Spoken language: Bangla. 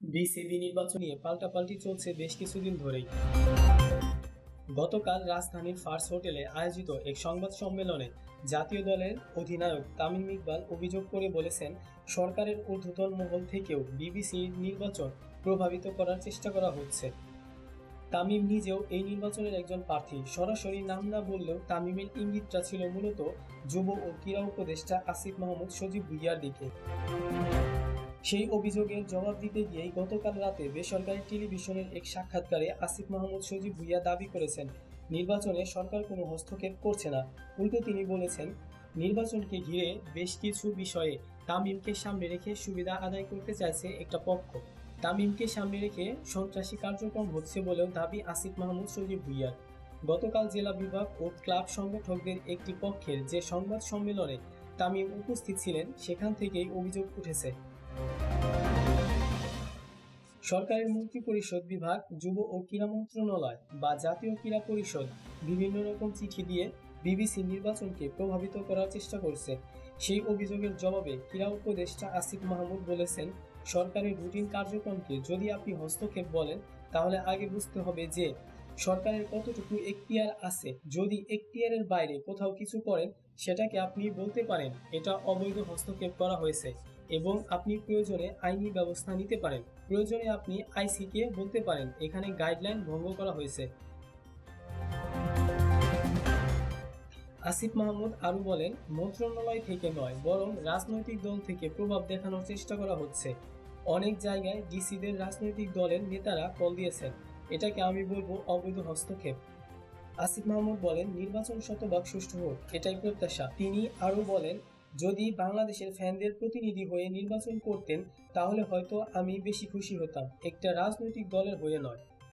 বিসিবি নির্বাচন নিয়ে পাল্টাপাল্টি চলছে বেশ কিছুদিন ধরেই। গতকাল রাজধানীর ফার্স হোটেলে আয়োজিত এক সংবাদ সম্মেলনে জাতীয় দলের অধিনায়ক তামিম ইকবাল অভিযোগ করে বলেছেন, সরকারের ঊর্ধ্বতন মহল থেকেও বিবিসি নির্বাচন প্রভাবিত করার চেষ্টা করা হচ্ছে। তামিম নিজেও এই নির্বাচনের একজন প্রার্থী। সরাসরি নাম না বললেও তামিমের ইঙ্গিতটা ছিল মূলত যুব ও ক্রীড়া উপদেষ্টা আসিফ মাহমুদ সজীব ভুইয়ার দিকে। সেই অভিযোগের জবাব দিতে গিয়েই গতকাল রাতে বেসরকারি টেলিভিশনের এক সাক্ষাৎকারে আসিফ মাহমুদ সজীব ভুইয়া দাবি করেছেন, নির্বাচনে সরকার কোনো হস্তক্ষেপ করছে না। উল্টো তিনি বলেছেন, নির্বাচনকে ঘিরে বেশ কিছু বিষয়ে তামিমকে সামনে রেখে সুবিধা আদায় করতে চাইছে একটা পক্ষ। তামিমকে সামনে রেখে সন্ত্রাসী কার্যক্রম হচ্ছে বলেও দাবি আসিফ মাহমুদ সজীব ভুইয়ার। গতকাল জেলা বিভাগ ও ক্লাব সংগঠকদের একটি পক্ষের যে সংবাদ সম্মেলনে তামিম উপস্থিত ছিলেন, সেখান থেকেই অভিযোগ উঠেছে। সরকারের মন্ত্রী পরিষদ বিভাগ, যুব ও ক্রীড়া মন্ত্রণালয় বা জাতীয় ক্রীড়া পরিষদ বিভিন্ন রকম চিঠি দিয়ে বিবিসি নির্বাচনকে প্রভাবিত করার চেষ্টা করছে। সেই অভিযোগের জবাবে ক্রীড়া উপদেষ্টা আসিফ মাহমুদ বলেছেন, সরকারের রুটিন কার্যক্রমকে যদি আপনি হস্তক্ষেপ বলেন, তাহলে আগে বুঝতে হবে যে সরকারের কতটুকু এখতিয়ার আছে? যদি এখতিয়ারের বাইরে কোথাও কিছু করেন, সেটাকে আপনি বলতে পারেন, এটা অবৈধ হস্তক্ষেপ করা হয়েছে এবং আপনি প্রয়োজনে আইনি ব্যবস্থা নিতে পারেন। প্রয়োজনে আপনি আইসিকে বলতে পারেন, এখানে গাইডলাইন ভঙ্গ করা হয়েছে। আসিফ মাহমুদ আরও বলেন, মন্ত্রণালয় থেকে নয়, বরং রাজনৈতিক দল থেকে প্রভাব দেখানোর চেষ্টা করা হচ্ছে। অনেক জায়গায় ডিসিদের রাজনৈতিক দলের নেতারা কল দিয়েছেন। এটাকে আমি বলব অবৈধ হস্তক্ষেপ। আসিফ মাহমুদ বলেন, নির্বাচন শতভাগ সুষ্ঠু হোক, এটাই প্রত্যাশা। তিনি আরও বলেন, যদি বাংলাদেশের ফ্যানদের প্রতিনিধি হয়ে নির্বাচন করতেন, তাহলে হয়তো আমি বেশি খুশি হতাম। একটা রাজনৈতিক দলের হয়ে নয়।